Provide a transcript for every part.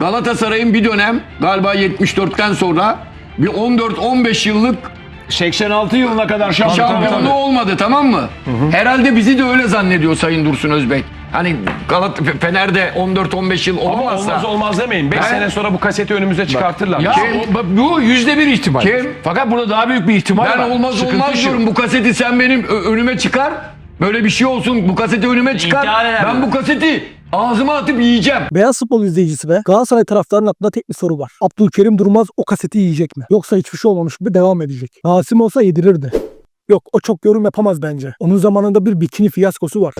Galatasaray'ın bir dönem galiba 74'ten sonra bir 14-15 yıllık 86 yılına kadar şampiyonluğu olmadı tamam mı? Herhalde bizi de öyle zannediyor Sayın Dursun Özbek. Hani Galat Fener'de 14-15 yıl Ama olamazsa. olmaz olmaz demeyin. 5 Ben- sene sonra bu kaseti önümüze çıkartırlar. Ya Kim? o- bu yüzde bir ihtimal. Kim? Fakat burada daha büyük bir ihtimal var. Ben olmaz Sıkıntı olmaz şu. diyorum. Bu kaseti sen benim ö- önüme çıkar. Böyle bir şey olsun. Bu kaseti önüme çıkar. İntihar eder Ben bu kaseti ağzıma atıp yiyeceğim. Beyaz futbol izleyicisi ve Galatasaray taraftarının aklında tek bir soru var. Abdülkerim Durmaz o kaseti yiyecek mi? Yoksa hiçbir şey olmamış gibi devam edecek. Rasim olsa yedirirdi. Yok o çok yorum yapamaz bence. Onun zamanında bir bikini fiyaskosu var.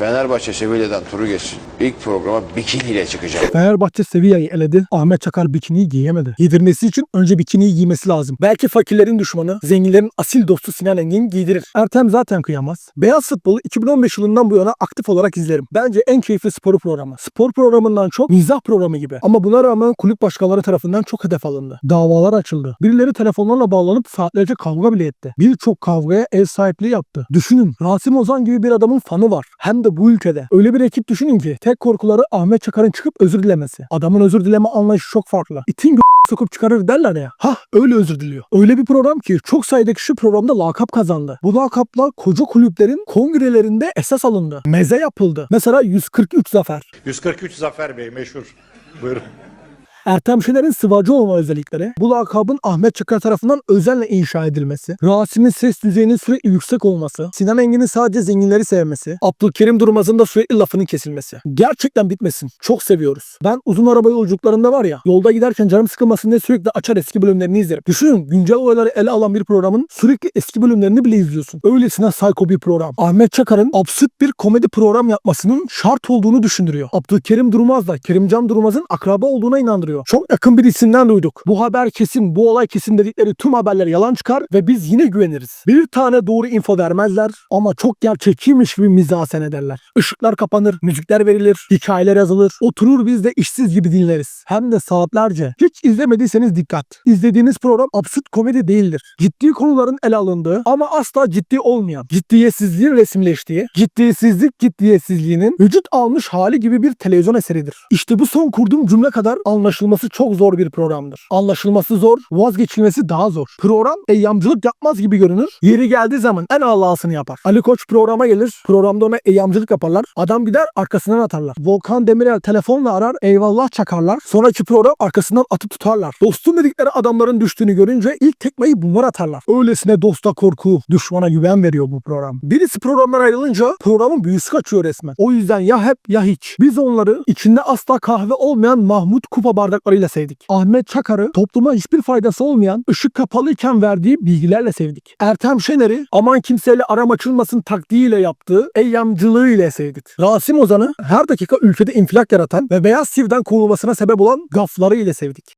Fenerbahçe Sevilla'dan turu geçsin. İlk programa bikiniyle çıkacağım. Fenerbahçe Sevilla'yı eledi. Ahmet Çakar bikiniyi giyemedi. Giydirmesi için önce bikiniyi giymesi lazım. Belki fakirlerin düşmanı, zenginlerin asil dostu Sinan Engin giydirir. Ertem zaten kıyamaz. Beyaz futbolu 2015 yılından bu yana aktif olarak izlerim. Bence en keyifli spor programı. Spor programından çok mizah programı gibi. Ama buna rağmen kulüp başkanları tarafından çok hedef alındı. Davalar açıldı. Birileri telefonlarla bağlanıp saatlerce kavga bile etti. Birçok kavgaya ev sahipliği yaptı. Düşünün Rasim Ozan gibi bir adamın fanı var. Hem de bu ülkede. Öyle bir ekip düşünün ki tek korkuları Ahmet Çakar'ın çıkıp özür dilemesi. Adamın özür dileme anlayışı çok farklı. İtin sokup çıkarır derler ya. Hah öyle özür diliyor. Öyle bir program ki çok sayıda kişi programda lakap kazandı. Bu lakaplar koca kulüplerin kongrelerinde esas alındı. Meze yapıldı. Mesela 143 zafer. 143 Zafer Bey meşhur. Buyurun. Ertem Şener'in sıvacı olma özellikleri, bu lakabın Ahmet Çakar tarafından özenle inşa edilmesi, Rasim'in ses düzeyinin sürekli yüksek olması, Sinan Engin'in sadece zenginleri sevmesi, Abdülkerim Durmaz'ın da sürekli lafının kesilmesi. Gerçekten bitmesin. Çok seviyoruz. Ben uzun araba yolculuklarında var ya, yolda giderken canım sıkılmasın diye sürekli açar eski bölümlerini izlerim. Düşünün güncel olayları ele alan bir programın sürekli eski bölümlerini bile izliyorsun. Öylesine psycho bir program. Ahmet Çakar'ın absürt bir komedi program yapmasının şart olduğunu düşündürüyor. Abdülkerim Durmaz da Kerimcan Durmaz'ın akraba olduğuna inandırıyor. Çok yakın bir isimden duyduk. Bu haber kesin, bu olay kesin dedikleri tüm haberler yalan çıkar ve biz yine güveniriz. Bir tane doğru info vermezler ama çok gerçekçiymiş gibi mizasen ederler. Işıklar kapanır, müzikler verilir, hikayeler yazılır. Oturur biz de işsiz gibi dinleriz. Hem de saatlerce. Hiç izlemediyseniz dikkat. İzlediğiniz program absürt komedi değildir. Ciddi konuların ele alındığı ama asla ciddi olmayan, ciddiyetsizliğin resimleştiği, ciddiyetsizlik ciddiyetsizliğinin vücut almış hali gibi bir televizyon eseridir. İşte bu son kurduğum cümle kadar anlaşılması çok zor bir programdır. Anlaşılması zor, vazgeçilmesi daha zor. Program eyyamcılık yapmaz gibi görünür. Yeri geldiği zaman en Allah'sını yapar. Ali Koç programa gelir, programda ona eyyamcılık yaparlar. Adam gider arkasından atarlar. Volkan Demirel telefonla arar, eyvallah çakarlar. Sonraki program arkasından atıp tutarlar. Dostum dedikleri adamların düştüğünü görünce ilk tekmeyi bunlar atarlar. Öylesine dosta korku, düşmana güven veriyor bu program. Birisi programdan ayrılınca programın büyüsü kaçıyor resmen. O yüzden ya hep ya hiç. Biz onları içinde asla kahve olmayan Mahmut kupa bardaklarıyla sevdik. Ahmet Çakar'ı topluma hiçbir faydası olmayan ışık kapalıyken verdiği bilgilerle sevdik. Ertem Şener'i aman kimseyle aram açılmasın taktiğiyle yaptığı eyyamcılığıyla sevdik. Rasim Ozan'ı her dakika ülkede infilak yaratan ve Beyaz Siv'den kovulmasına sebep olan gafları ile sevdik.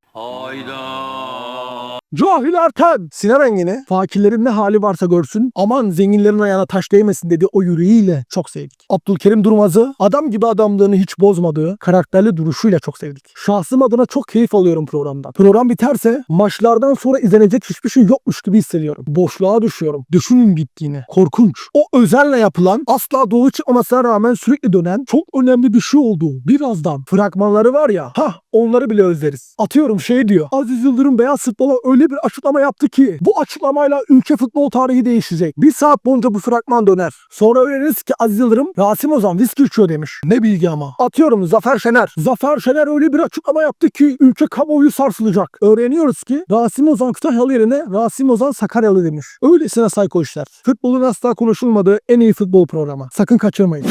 Cahil Ertem! Sinan Engin'i fakirlerin ne hali varsa görsün aman zenginlerin ayağına taş değmesin dediği o yüreğiyle çok sevdik. Abdülkerim Durmaz'ı adam gibi adamlığını hiç bozmadığı karakterli duruşuyla çok sevdik. Şahsım adına çok keyif alıyorum programdan. Program biterse maçlardan sonra izlenecek hiçbir şey yokmuş gibi hissediyorum. Boşluğa düşüyorum. Düşünün bittiğini. Korkunç. O özenle yapılan asla doğru çıkmamasına rağmen sürekli dönen çok önemli bir şey oldu. Birazdan fragmanları var ya ha onları bile özleriz. Atıyorum şey diyor. Aziz Yıldırım beyaz futbola öyle bir açıklama yaptı ki bu açıklamayla ülke futbol tarihi değişecek. Bir saat boyunca bu fragman döner. Sonra öğreniriz ki Aziz Yıldırım Rasim Ozan viski içiyor demiş. Ne bilgi ama. Atıyorum Zafer Şener. Zafer Şener öyle bir açıklama yaptı ki ülke kamuoyu sarsılacak. Öğreniyoruz ki Rasim Ozan Kütahyalı yerine Rasim Ozan Sakaryalı demiş. Öylesine sayko işler. Futbolun asla konuşulmadığı en iyi futbol programı. Sakın kaçırmayın.